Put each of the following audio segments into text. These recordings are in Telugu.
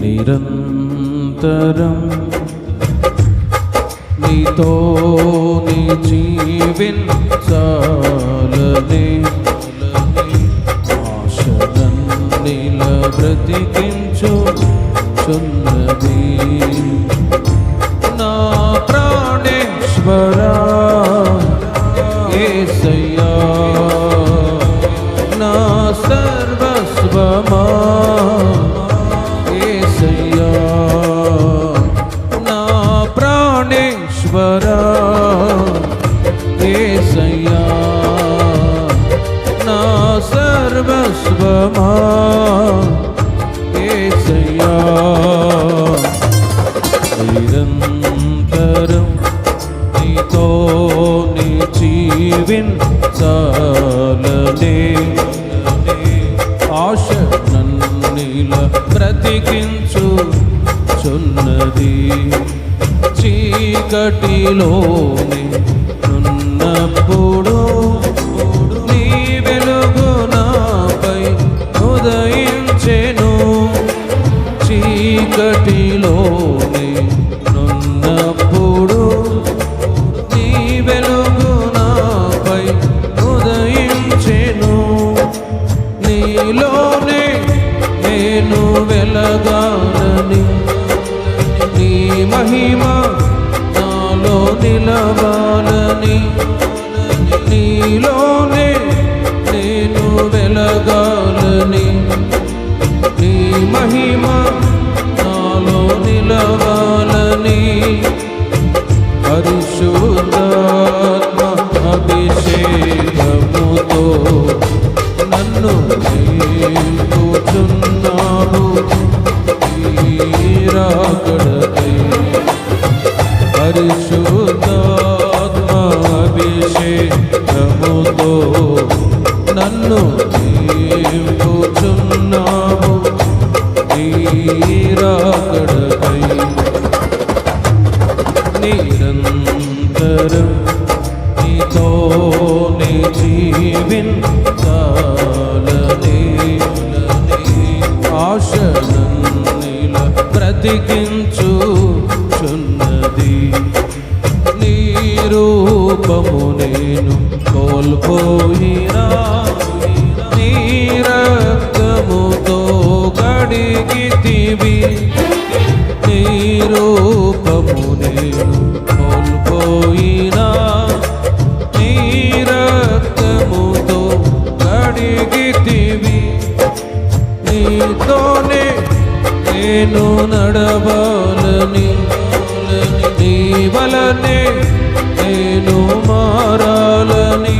నిరంతరం నీతో నీ జీవించాలనే ఆశలన్నీల బ్రతికించు చున్నది. నా ప్రాణేశ్వరా ఏసయ్యా నా సర్వస్వమా. చీకటిలోని ఉన్నప్పుడు నీ వెలుగు నాపై ఉదయించెను. చీకటిలో నీలోనే నేను వెలగాలని. నీ మహిమ నాలో నిలవాలని. రాకడకై నిరంతరం నీతో నీ ఆశనన్నిల బ్రతికించు చున్నది నీ రూపము నేను కోల్పోయినా నీవి నీ రూపము నేను కోల్పోయినా నీ రక్తముతో కడిగితివి. నీతోనే నేను నడవాలని నీ వలనే నేను మారాలని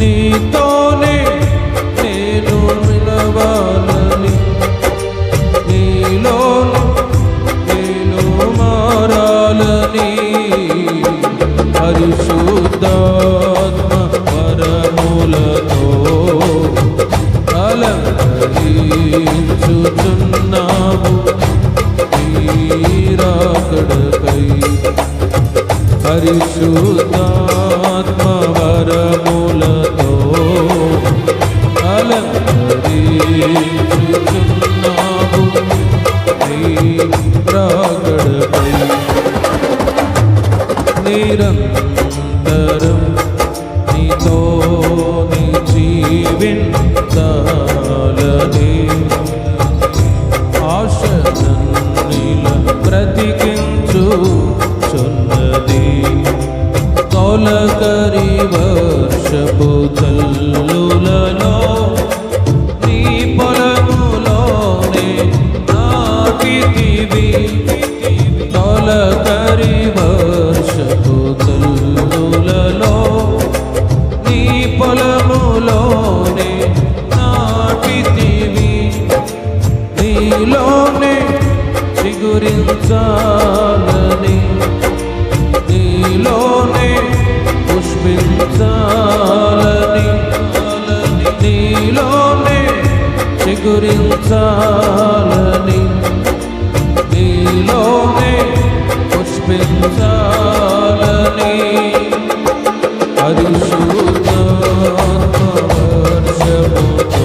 నీతోనే మారాలని పరిశుద్ధాత్మ పరములతో అలంకరించుచున్నావు నీరాకడకై పరిశుద్ధాత్మ చున్నది. తొలకరి వర్షపు చల్లులలో నీ పొలములోనే నాటితివి. తొలకరి వర్షపు చల్లులలో నీ పొలములోనే నాటితివి. నీలోనే చిగురించాలని నీలోనే పుష్పించాలని. నీలోనే చిగురించాలని. నీలోనే పుష్పించాలని. పరిశుద్ధాత్మ వర్షముతో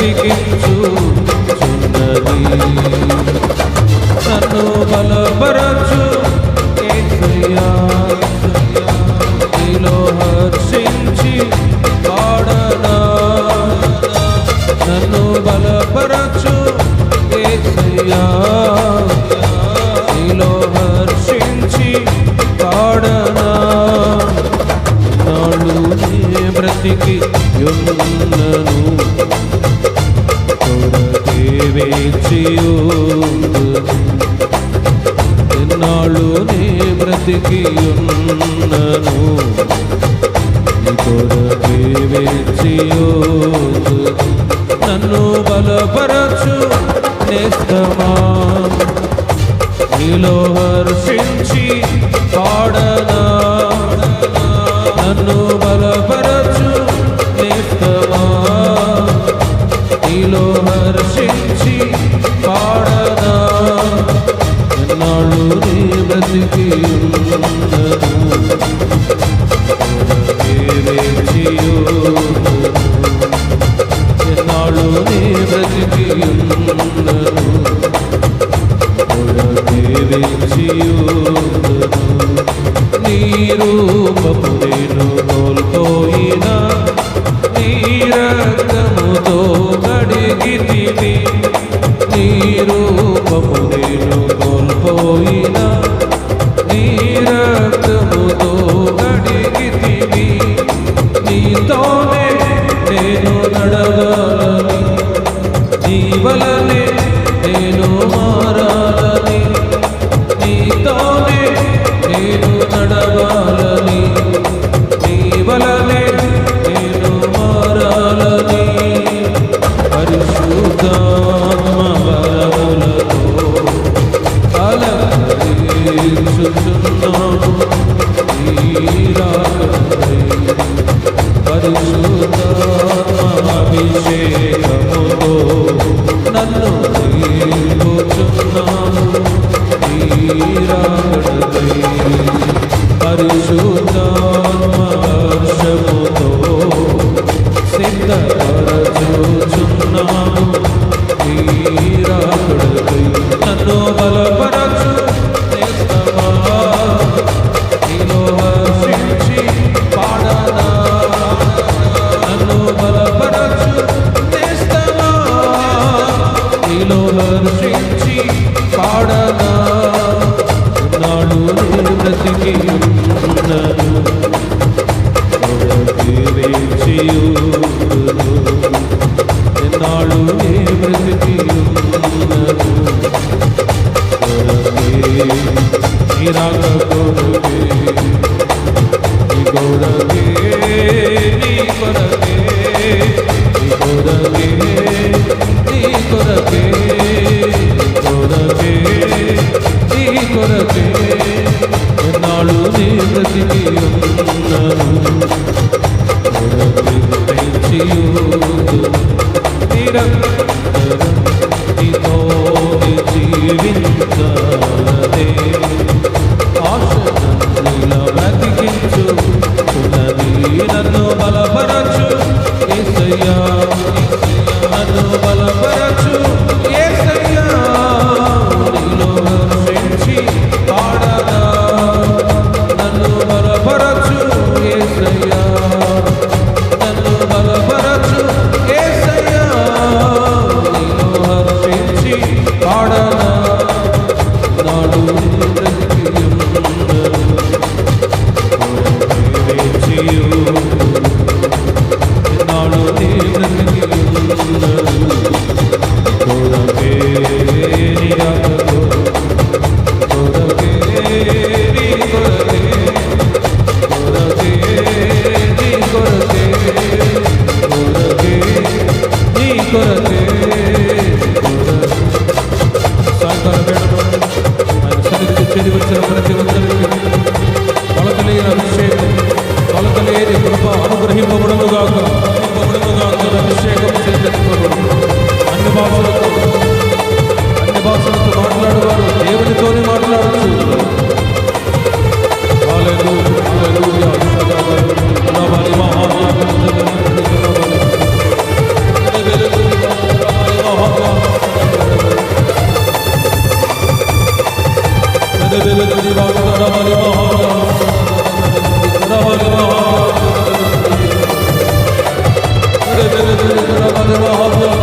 బ్రతికించు చున్నది. నన్ను బలపరచు నీలో హర్షించి పాడనా. నన్ను బలపరచు నీలో హర్షించి పాడనా. నాళ్ళు బ్రతికి ఉన్నది. ಪೇಚಿಯೋದು ఎన్నాళ్ళు నీ బ్రతికి ఉన్నను నీ కొరకే వేచియో నీ రక్తముతో కడిగితివి నీతోనే నేను నడవ బ్రతికియుందును ఎన్నాళ్ళు నే బ్రతికియుందును కొరకే నీ రాక కొరకే నీ కొరకే నీ కొరకే నీ Hadi bakalım.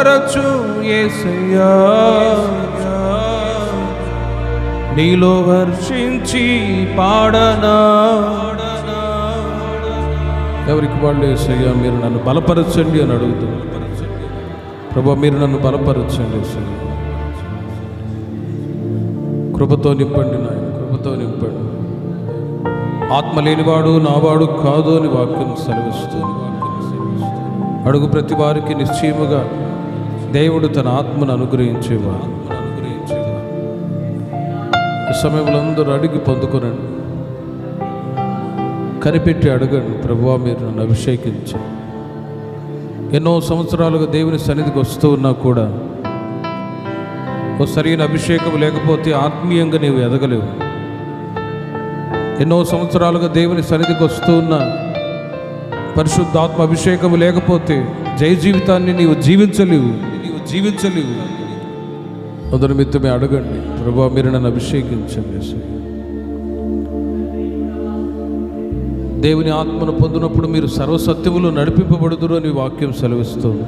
బలపరచు ఏసయ్యా. నీలో వర్షించి పాడనా. ఎవరికి వాళ్ళు ఏసయ్యా మీరు నన్ను బలపరచండి అని అడుగుతున్నారు. ప్రభా మీరు నన్ను బలపరచండి ఏసయ్యా. కృపతో నింపండి నాయన కృపతో నింపండి. ఆత్మ లేనివాడు నావాడు కాదు అని వాక్యం సెలవిస్తుంది. అడుగు ప్రతి వారికి నిశ్చయముగా దేవుడు తన ఆత్మను అనుగ్రహించేవాడు. ఈ సమయంలో అందరూ అడిగి పొందుకునండి. కనిపెట్టి అడగండి ప్రభువా మీరు నన్ను అభిషేకించండి ఎన్నో సంవత్సరాలుగా దేవుని సన్నిధికి వస్తూ ఉన్నా కూడా ఓ సరైన అభిషేకం లేకపోతే ఆత్మీయంగా నీవు ఎదగలేవు. ఎన్నో సంవత్సరాలుగా దేవుని సన్నిధికి వస్తూ ఉన్న పరిశుద్ధాత్మ అభిషేకం లేకపోతే జయ జీవితాన్ని నీవు జీవించలేవు. జీవించలేవు. అందరి మిత్తమే అడగండి. ప్రభా మీరు నన్ను అభిషేకించండి దేవుని ఆత్మను పొందినప్పుడు మీరు సర్వసత్యములు నడిపింపబడుదురు అని వాక్యం సెలవిస్తుంది.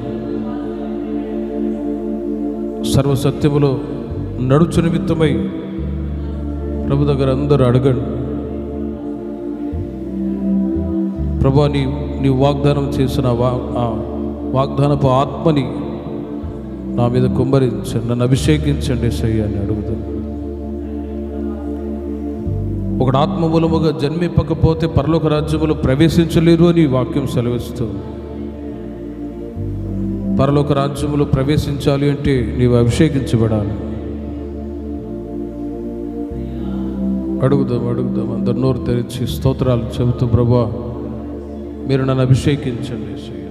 సర్వసత్యములో నడుచు నిమిత్తమై ప్రభు దగ్గర అందరూ అడగండి. ప్రభా నీ నీ వాగ్దానం చేసిన వా వాగ్దానపు ఆత్మని నా మీద కుమ్మరించండి నన్ను అభిషేకించండి సయ్య అని అడుగుతాను ఒకడు ఆత్మ మూలముగా జన్మింపకపోతే పరలోక రాజ్యములో ప్రవేశించలేరు అని వాక్యం సెలవిస్తుంది. పరలోక రాజ్యములో ప్రవేశించాలి అంటే నీవు అభిషేకించబడాలి. అడుగుదాం అడుగుదాం అందరు నోరు తెరిచి స్తోత్రాలు చెబుతూ ప్రభా మీరు నన్ను అభిషేకించండి యేసయ్య.